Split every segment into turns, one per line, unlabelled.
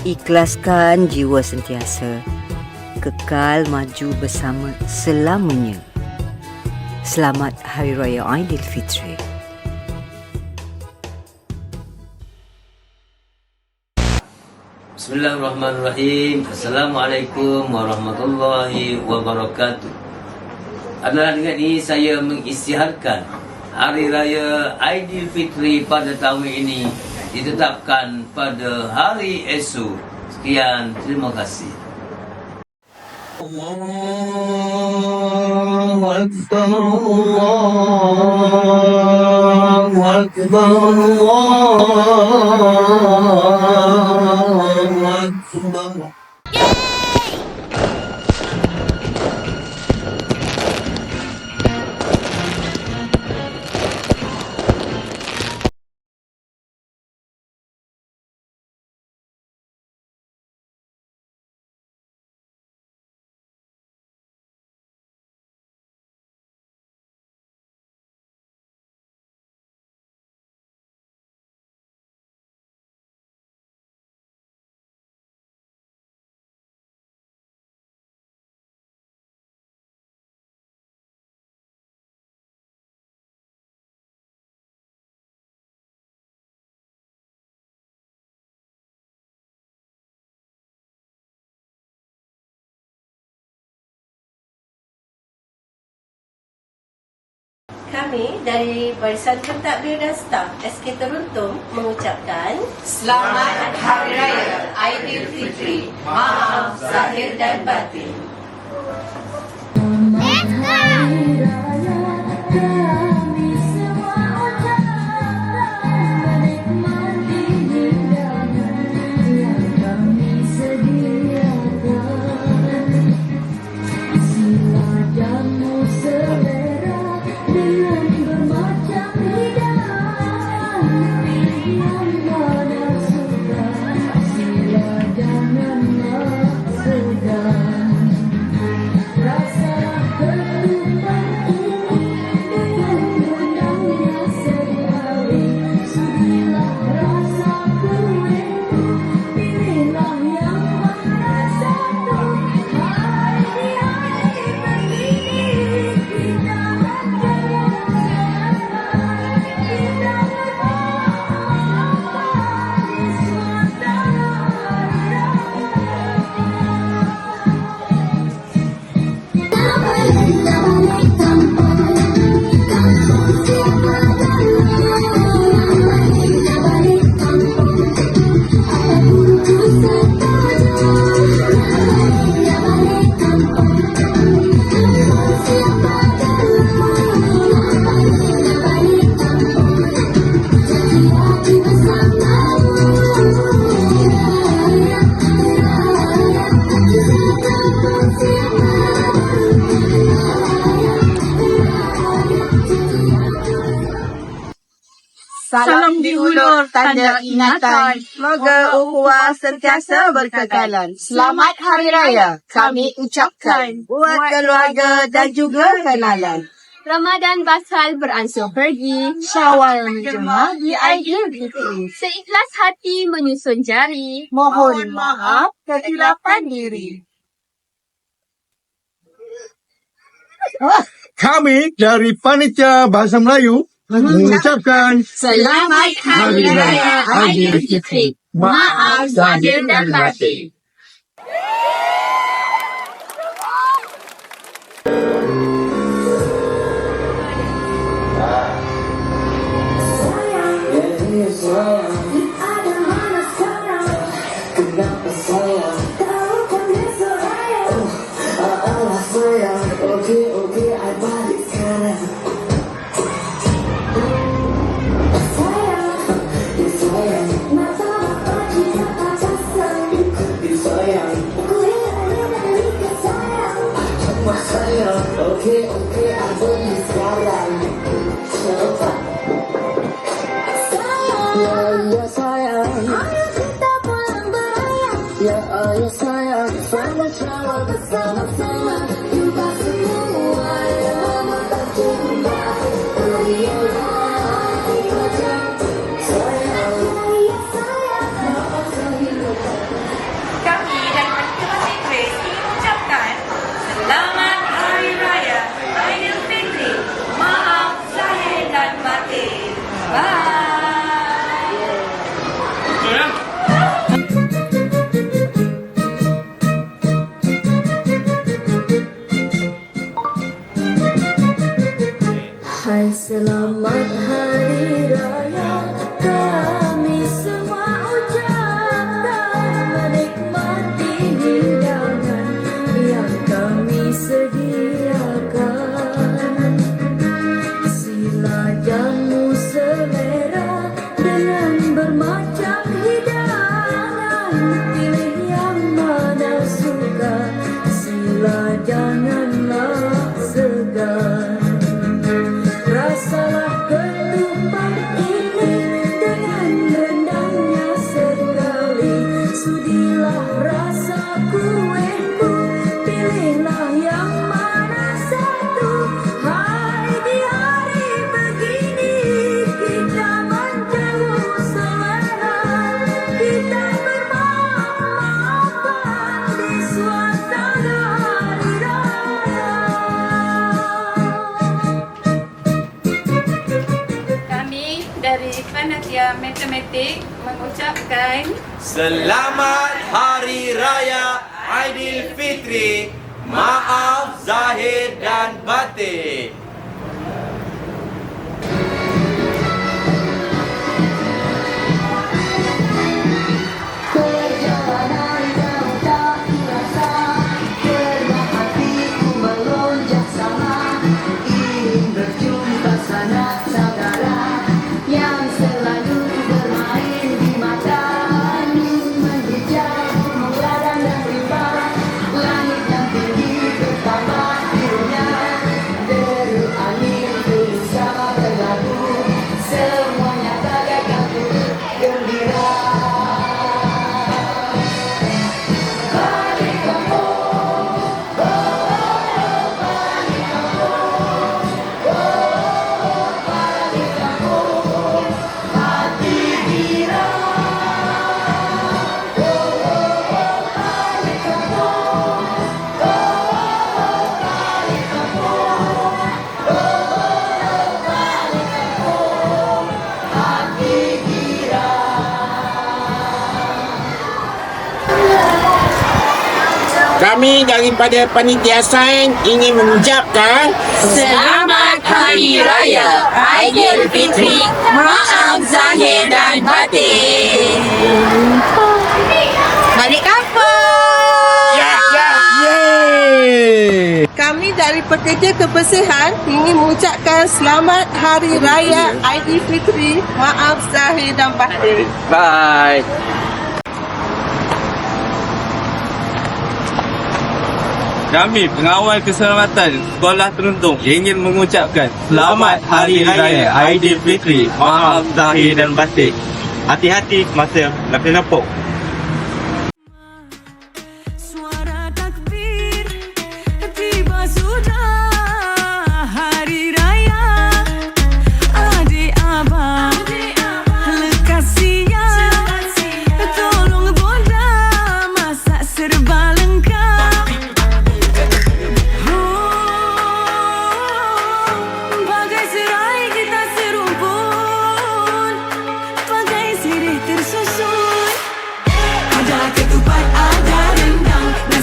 Ikhlaskan jiwa sentiasa. Kekal maju bersama selamanya. Selamat Hari Raya Aidilfitri.
Bismillahirrahmanirrahim. Assalamualaikum warahmatullahi wabarakatuh. Adalah dengan ini saya mengisytiharkan Hari Raya Aidilfitri pada tahun ini ditetapkan pada hari esok. Sekian, terima kasih. Allahu Akbar, Allahu Akbar, Allahu Akbar.
Kami dari Barisan Pentadbir dan Staf SK Teruntum mengucapkan
Selamat Hari Raya Aidilfitri. Maaf zahir dan batin. Salam diulur tanda ingatan. Semoga ukhuwah sentiasa berkekalan. Selamat Hari Raya kami ucapkan buat keluarga dan juga kenalan.
Ramadan basal beransur pergi.
Syawal menjemah di Aidilfitri.
Seikhlas hati menyusun jari.
Mohon maaf kesilapan diri.
kami dari Panitia Bahasa Melayu Mengucapkan
Selamat
Hari Raya Aidilfitri.
Maaf lahir dan batin.
Sayang, mengucapkan
Selamat Hari Raya Aidilfitri. Maaf zahir dan batin.
Kami daripada Panitia Sain ingin mengucapkan
Selamat Hari Raya Aidilfitri. Maaf zahir dan batin.
Balik kampung!
Ya, ya, yeay!
Kami dari Pekerja Kebersihan ingin mengucapkan Selamat Hari Raya Aidilfitri. Maaf zahir dan batin.
Bye.
Kami pengawal keselamatan sekolah teruntung ingin mengucapkan Selamat Hari Raya Aidilfitri. Maaf zahir dan batin. Hati-hati masa nak nampak.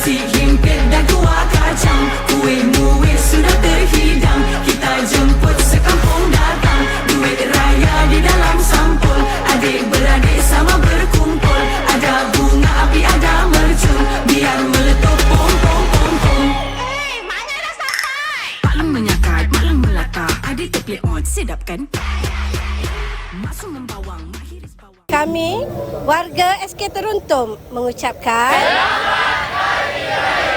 Nasi himpit dan kuah kacang. Kuih muih sudah terhidang. Kita jemput sekampung datang. Duit raya di dalam sampul. Adik beradik sama berkumpul. Ada bunga api, ada mercun. Biar meletup pom pom pom pom. Hey, mana dah sampai? Paling menyakat, malang melata. Adik tepi on, sedap kan? Masuk membawang, mak hiris bawang
Kami, warga SK Teruntum mengucapkan Yeah.